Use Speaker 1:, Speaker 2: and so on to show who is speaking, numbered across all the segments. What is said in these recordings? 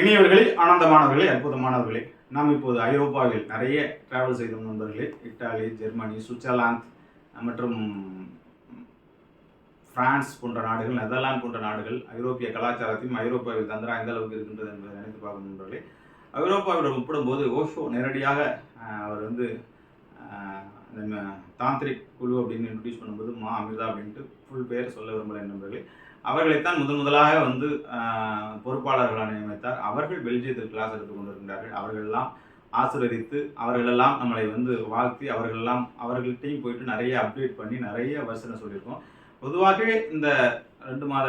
Speaker 1: இனியவர்களே ஆனந்தமானவர்களே அற்புதமானவர்களே நாம் இப்போது ஐரோப்பாவில் நிறைய டிராவல் செய்த நண்பர்களே. இத்தாலி ஜெர்மனி சுவிட்சர்லாந்து மற்றும் பிரான்ஸ் போன்ற நாடுகள் நெதர்லாந்து போன்ற நாடுகள் ஐரோப்பிய கலாச்சாரத்தையும் ஐரோப்பாவில் தந்திரா எந்த அளவுக்கு இருக்கின்றது என்பதை நினைத்து பார்க்கும் நண்பர்களே. ஐரோப்பாவில் ஒப்பிடும்போது ஓஷோ நேரடியாக அவர் வந்து தாந்திரிக் குழு அப்படின்னு இன்ட்ரடியூஸ் பண்ணும்போது மா அமிர்தா அப்படின்ட்டு ஃபுல் பேர் சொல்ல விரும்பலை நண்பர்களே. அவர்களைத்தான் முதன் முதலாக வந்து பொறுப்பாளர்களாக நியமித்தார். அவர்கள் பெல்ஜியத்தில் கிளாஸ் எடுத்துக் கொண்டிருக்கின்றார்கள். அவர்களெல்லாம் ஆசீர்வதித்து அவர்களெல்லாம் நம்மளை வந்து வாழ்த்தி அவர்களெல்லாம் அவர்கள்ட்டையும் போயிட்டு நிறைய அப்டேட் பண்ணி நிறைய வசனை சொல்லியிருக்கோம். பொதுவாக இந்த ரெண்டு மாத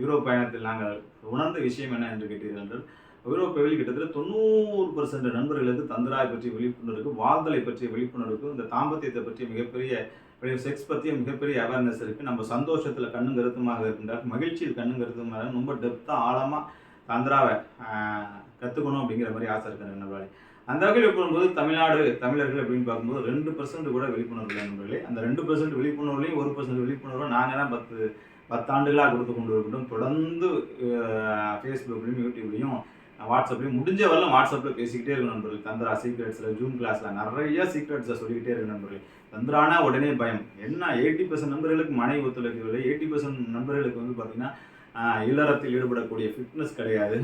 Speaker 1: யூரோப் பயணத்தில் நாங்கள் உணர்ந்த விஷயம் என்ன என்று கேட்டீர்கள் என்றால் ஐரோப்பாவில் கிட்டத்தட்ட தொண்ணூறு பர்சன்ட் நண்பர்களுக்கு தந்திராய் பற்றிய விழிப்புணர்வுக்கு வாழ்தலை பற்றிய விழிப்புணர்வுக்கு இந்த தாம்பத்தியத்தை பற்றிய மிகப்பெரிய செக்ஸ் பற்றிய மிகப்பெரிய அவேர்னஸ் இருக்குது நம்ம சந்தோஷத்தில் கண்ணும் கருத்துமாக இருக்கின்றார். மகிழ்ச்சியில் கண்ணும் கருத்துமாக ரொம்ப டெப்த்தாக ஆழமாக தந்திராவை கற்றுக்கணும் அப்படிங்கிற மாதிரி ஆசை இருக்கிற நண்பர்களே. அந்த வகையில் போகும்போது தமிழ்நாடு தமிழர்கள் அப்படின்னு பார்க்கும்போது ரெண்டு பர்சன்ட் கூட விழிப்புணர்வு இல்லை நண்பர்களே. அந்த ரெண்டு பர்சன்ட் விழிப்புணர்வுலையும் ஒரு பர்சன்ட் விழிப்புணர்வு நாங்கள் தான் பத்து பத்தாண்டுகளாக கொடுத்து கொண்டு இருக்கட்டும் தொடர்ந்து ஃபேஸ்புக்லேயும் யூடியூப்லேயும் வாட்ஸ்அப்லேயும் முடிஞ்ச வரலாம் வாட்ஸ்அப்பில் பேசிக்கிட்டே இருக்கும் நண்பர்கள். தந்திரா சீக்ரெட்ஸில் ஜூம் கிளாஸில் நிறைய சீக்ரெட்ஸை சொல்லிக்கிட்டே இருக்கு நண்பர்கள். தந்திரானா உடனே பயம். என்ன எயிட்டி பர்சன்ட் நண்பர்களுக்கு மனை ஒத்துழைக்கவில்லை எயிட்டி பர்சன்ட் நண்பர்களுக்கு வந்து பார்த்தீங்கன்னா இல்லறத்தில் ஈடுபடக்கூடிய ஃபிட்னஸ் கிடையாது.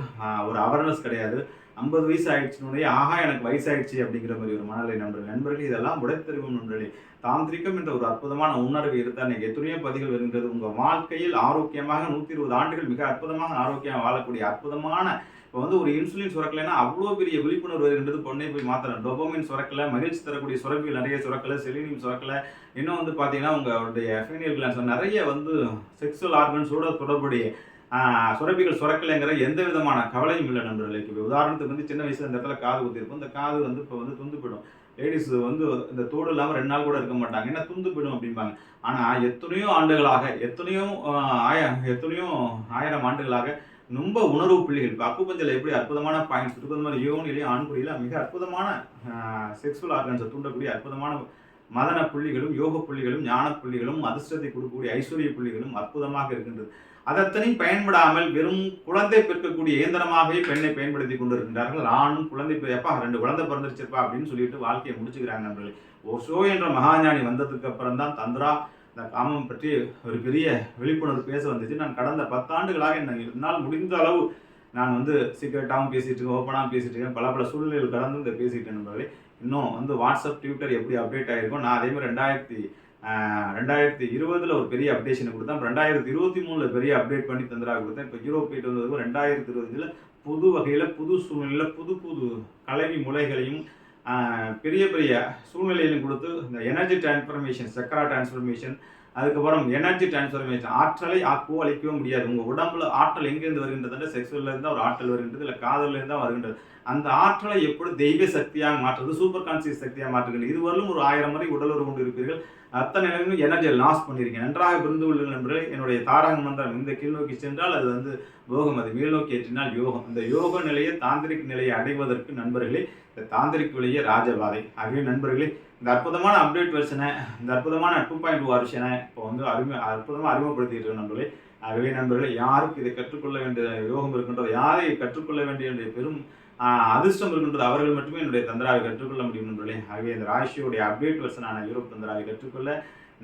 Speaker 1: ஒரு அவேர்னஸ் கிடையாது. ஐம்பது வயசு ஆயிடுச்சுனுடைய ஆஹா எனக்கு வயசாயிடுச்சு அப்படிங்கிற மாதிரி ஒரு மனநிலை நண்பர்கள் நண்பர்கள் இதெல்லாம் உடைத்தறிவு நண்பர்களே. தாந்திரிக்கம் என்ற ஒரு அற்புதமான உணர்வு இருந்தால் நீங்கள் எத்தனையோ பதிகள் வருகின்றது. உங்கள் வாழ்க்கையில் ஆரோக்கியமாக நூற்றி இருபது ஆண்டுகள் மிக அற்புதமாக ஆரோக்கியமாக வாழக்கூடிய அற்புதமான இப்போ வந்து ஒரு இன்சுலின் சுரக்கலைன்னா அவ்வளோ பெரிய விழிப்புணர்வு வருகின்றது. பொண்ணை போய் மாற்றலாம் டொபோமின் சுரக்கலை மகிழ்ச்சி தரக்கூடிய சுரப்பிகள் நிறைய சுரக்கலை செலினியம் சுரக்கலை. இன்னும் வந்து பார்த்தீங்கன்னா உங்களுடைய ஃபீனியல் கிளான்ஸ் நிறைய வந்து செக்ஸுவல் ஆர்கன்ஸோட தொடர்புடைய சுரப்பிகள் சுரக்கலைங்கிற எந்த விதமான கவலையும் இல்லை நண்பர்களுக்கு இப்போ உதாரணத்துக்கு வந்து சின்ன வயசுல இந்த இடத்துல காது குத்திருக்கும் இந்த காது வந்து இப்போ வந்து துந்து போயிடும். லேடிஸ் வந்து இந்த தோடு இல்லாமல் ரெண்டு நாள் கூட இருக்க மாட்டாங்க. ஏன்னா துந்து போயிடும் அப்படிம்பாங்க. ஆனால் எத்தனையோ ஆண்டுகளாக எத்தனையோ ஆய எத்தனையோ ஆயிரம் ஆண்டுகளாக ரொம்ப உணர்வு புள்ளிகள் இப்போ அக்குப்பஞ்சல் எப்படி அற்புதமான பாயிண்ட்ஸ் இருக்குது அந்த மாதிரி யோனிலையும் ஆண்குறியில மிக அற்புதமான செக்ஸுவல் ஆர்கன்ஸை தூண்டக்கூடிய அற்புதமான மதன புள்ளிகளும் யோக புள்ளிகளும் ஞான புள்ளிகளும் அதிர்ஷ்டத்தை கொடுக்கக்கூடிய ஐஸ்வர்ய புள்ளிகளும் அற்புதமாக இருக்கின்றது. அதத்தனையும் பயன்படாமல் வெறும் குழந்தை பிறக்கக்கூடிய இயந்திரமாகவே பெண்ணை பயன்படுத்தி கொண்டிருக்கின்றார்கள். ஆணும் குழந்தை எப்பா ரெண்டு குழந்தை பிறந்துருச்சிருப்பா அப்படின்னு சொல்லிட்டு வாழ்க்கையை முடிச்சுக்கிறாங்க நண்பர்களே. ஓஷோ என்ற மகாஞானி வந்ததுக்கு அப்புறம் தான் தந்திரா இந்த காமம் பற்றி ஒரு பெரிய விழிப்புணர்வு பேச வந்துச்சு. நான் கடந்த பத்தாண்டுகளாக என்ன என்னால் முடிந்த அளவு நான் வந்து சீக்கிரட்டாகவும் பேசிகிட்டு இருக்கேன் ஓப்பனாகவும் பேசிட்டு இருக்கேன். பல பல சூழ்நிலைகள் கடந்து இந்த பேசிகிட்டு நண்பர்களே. இன்னும் வந்து வாட்ஸ்அப் ட்விட்டர் எப்படி அப்டேட் ஆகிருக்கும் நான் அதே மாதிரி ரெண்டாயிரத்தி ரெண்டாயிரத்தி இருபதில் ஒரு பெரிய அப்டேஷன் கொடுத்தேன். ரெண்டாயிரத்தி இருபத்தி மூணில் பெரிய அப்டேட் பண்ணி தந்திரா கொடுத்தேன். இப்போ யூரோப் போயிட்டு வந்ததுக்கு ரெண்டாயிரத்தி இருபதில் புது வகையில் புது சூழ்நிலையில் புது புது கலவி முறைகளையும் பெரிய பெரிய சூழ்நிலையிலும் கொடுத்து இந்த எனர்ஜி டிரான்ஸ்ஃபர்மேஷன் சக்கரா டிரான்ஸ்ஃபர்மேஷன் அதுக்கப்புறம் எனர்ஜி டிரான்ஸ்ஃபர்மேஷன் ஆற்றலை ஆக்கவோ அழிக்கவோ முடியாது. உங்கள் உடம்புல ஆற்றல் எங்கேருந்து வருகின்றது செக்ஸுவல்லேருந்து தான் ஒரு ஆற்றல் வருகின்றது இல்லை காதல்ல தான் வருகின்றது. அந்த ஆற்றலை எப்படி தெய்வ சக்தியாக மாற்றுறது சூப்பர் கான்சியஸ் சக்தியாக மாற்றுகிறது இதுவரையிலும் ஒரு ஆயிரம் முறை உடல் உறவு கொண்டு இருப்பீர்கள். அத்தனை நிலையிலும் எனர்ஜியை லாஸ் பண்ணியிருக்கேன் நன்றாக புரிந்து கொள்ளுங்கள் நண்பர்களே. என்னுடைய தாரக மந்திரம் இந்த கீழ் நோக்கி சென்றால் அது வந்து போகம் அது மேல் நோக்கி ஏற்றினால் யோகம். இந்த யோக நிலையை தாந்திரிக் நிலையை அடைவதற்கு நண்பர்களே இந்த தாந்திரிக் வழியே ராஜபாதை. ஆகிய நண்பர்களே இந்த அற்புதமான அப்டேட் வெர்ஷனை இந்த அற்புதமான டூ பாயிண்ட் டூ வருஷனை இப்போ வந்து அருமை அற்புதமாக அறிமுகப்படுத்திட்டு இருக்கோம் நண்பர்களே. ஆகவே நண்பர்களே யாருக்கு இதை கற்றுக்கொள்ள வேண்டிய யோகம் இருக்கின்றது யாரை கற்றுக்கொள்ள வேண்டிய பெரும் அதிர்ஷ்டம் இருக்கின்றது அவர்கள் மட்டுமே என்னுடைய தந்திராவை கற்றுக்கொள்ள முடியும் நண்பர்களே. ஆகவே இந்த ராசியோடைய அப்டேட் வெர்ஷனான யூரோப் தந்திராவை கற்றுக்கொள்ள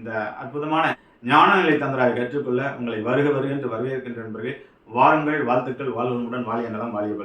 Speaker 1: இந்த அற்புதமான ஞான நிலை தந்திராவை கற்றுக்கொள்ள உங்களை வருக வருக என்று வரவேற்கின்ற நண்பர்களே. வாருங்கள் வாழ்த்துக்கள் வாழ்வனுடன் வாழிய நலம் வாழிய